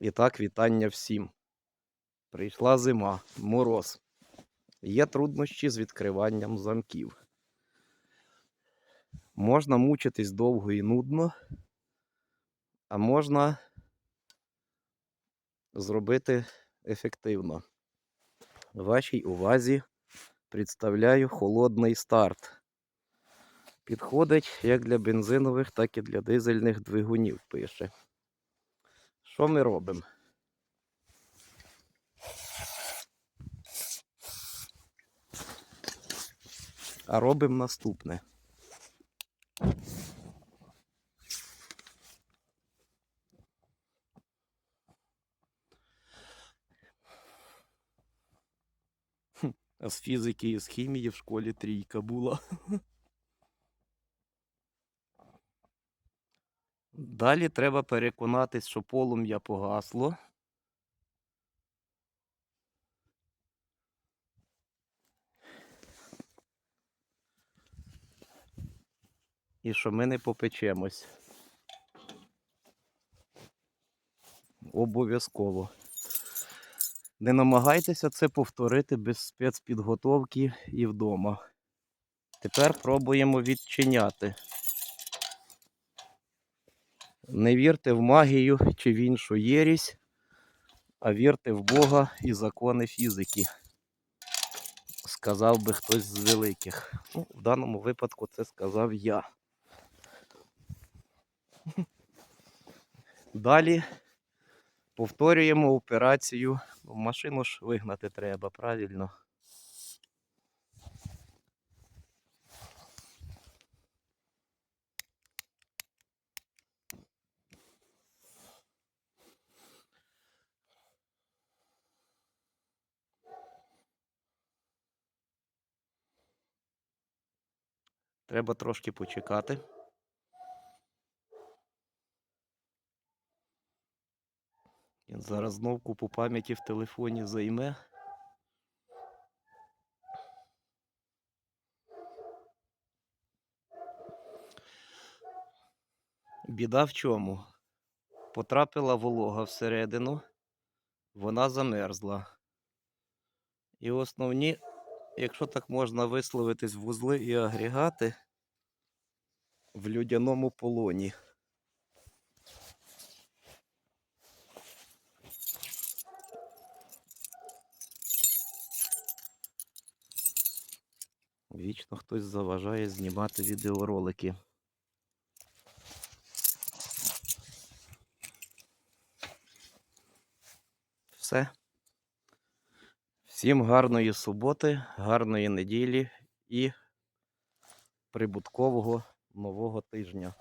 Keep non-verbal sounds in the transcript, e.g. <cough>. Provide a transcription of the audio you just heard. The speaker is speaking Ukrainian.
І так, вітання всім. Прийшла зима, мороз. Є труднощі з відкриванням замків. Можна мучитись довго і нудно, а можна зробити ефективно. Вашій увазі представляю холодний старт. Підходить як для бензинових, так і для дизельних двигунів пише. Що ми робимо? А робимо наступне. А з фізики і з хімії в школі трійка була. <laughs> Далі треба переконатись, що полум'я погасло. І що ми не попечемось. Обов'язково. Не намагайтеся це повторити без спецпідготовки і вдома. Тепер пробуємо відчиняти. Не вірте в магію чи в іншу єрість, а вірте в Бога і закони фізики. Сказав би хтось з великих. Ну, в даному випадку це сказав я. <laughs> Далі повторюємо операцію. Ну, Машину ж вигнати треба, правильно. Треба трошки почекати. Він зараз знов купу пам'яті в телефоні займе. Біда в чому? Потрапила волога всередину, вона замерзла. І основні, якщо так можна висловитись, вузли і агрегати в людяному полоні. Вічно хтось заважає знімати відеоролики. Все. Всім гарної суботи, гарної неділі і прибуткового нового тижня.